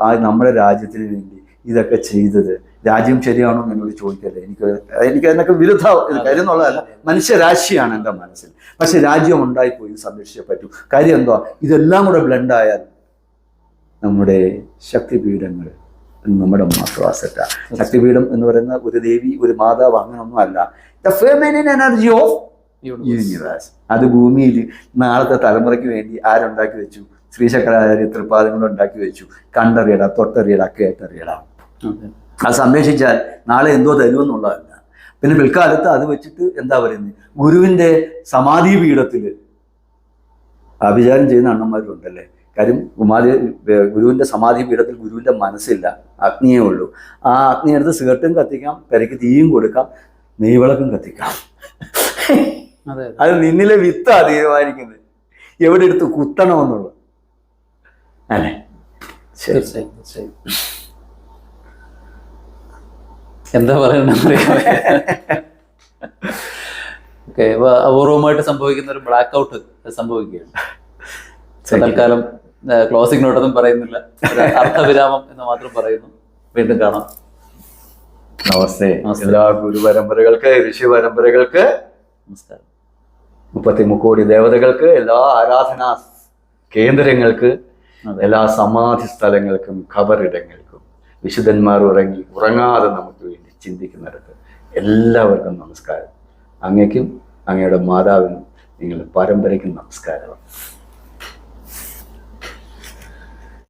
ആ നമ്മുടെ രാജ്യത്തിന് വേണ്ടി ഇതൊക്കെ ചെയ്തത്. രാജ്യം ശരിയാണോ എന്ന് എന്നോട് ചോദിക്കല്ലേ. എനിക്ക് എനിക്ക് അതിനൊക്കെ വിരുദ്ധ കാര്യം എന്നുള്ളതല്ല മനുഷ്യരാശിയാണ് എന്റെ മനസ്സിൽ. പക്ഷെ രാജ്യം ഉണ്ടായിപ്പോയി സംരക്ഷിച്ചേ പറ്റൂ. കാര്യം എന്തോ ഇതെല്ലാം കൂടെ ബ്ലെൻഡായാൽ നമ്മുടെ ശക്തിപീഠങ്ങൾ നമ്മുടെ മാത്രം ശക്തിപീഠം എന്ന് പറയുന്ന ഒരു ദേവി ഒരു മാതാവ് അങ്ങനൊന്നും അല്ല. The feminine energy of universe അത് ഭൂമിയിൽ നാളത്തെ തലമുറയ്ക്ക് വേണ്ടി ആരുണ്ടാക്കി വെച്ചു? ശ്രീശങ്കരാചാര്യ തൃപ്പാദങ്ങൾ ഉണ്ടാക്കി വെച്ചു. കണ്ടറിയട തൊട്ടറിയട കേട്ടറിയട. അതെ. സംരക്ഷിച്ചാൽ നാളെ എന്തോ തരുമെന്നുള്ളതല്ല. പിന്നെ പിൽക്കാലത്ത് അത് വെച്ചിട്ട് എന്താ പറയുന്നത് ഗുരുവിന്റെ സമാധി പീഠത്തിൽ അഭിചാരം ചെയ്യുന്ന അണ്ണന്മാരും ഉണ്ടല്ലേ കാര്യം ഉമാതി ഗുരുവിന്റെ സമാധി പീഠത്തിൽ ഗുരുവിന്റെ മനസ്സില്ല. അഗ്നിയേ ഉള്ളൂ. ആ അഗ്നി എടുത്ത് സിഗരറ്റും കത്തിക്കാം പെരയ്ക്ക് തീയും കൊടുക്കാം നെയ്വിളക്കും കത്തിക്കാം. അതെ നിന്നിലെ വിത്താ തീരുമാനിക്കുന്നത്. എവിടെ എടുത്ത് കുത്തണമെന്നുള്ളത്. അല്ലേ? ശരി. ശരി എന്താ ഓക്കെ അപ്പൊ അപൂർവമായിട്ട് സംഭവിക്കുന്ന ഒരു ബ്ലാക്ക് ഔട്ട് സംഭവിക്കുകയാണ് തൽക്കാലം ക്ലോസിംഗ് നോട്ടൊന്നും പറയുന്നില്ല. അർത്ഥവിരാമം എന്ന് മാത്രം പറയുന്നു. വീണ്ടും കാണാം. നമസ്തേ. എല്ലാ ഗുരു പരമ്പരകൾക്ക് ഋഷി പരമ്പരകൾക്ക് നമസ്കാരം. മുപ്പത്തി മുക്കോടി ദേവതകൾക്ക് എല്ലാ ആരാധനാ കേന്ദ്രങ്ങൾക്ക് എല്ലാ സമാധി സ്ഥലങ്ങൾക്കും ഖബറിടങ്ങൾക്കും വിശുദ്ധന്മാർ ഉറങ്ങി ഉറങ്ങാതെ നമുക്ക് വേണ്ടി ചിന്തിക്കുന്നിടത്ത് എല്ലാവർക്കും നമസ്കാരം. അങ്ങയ്ക്കും അങ്ങയുടെ മാതാവിനും നിങ്ങളുടെ പരമ്പരയ്ക്കും നമസ്കാരം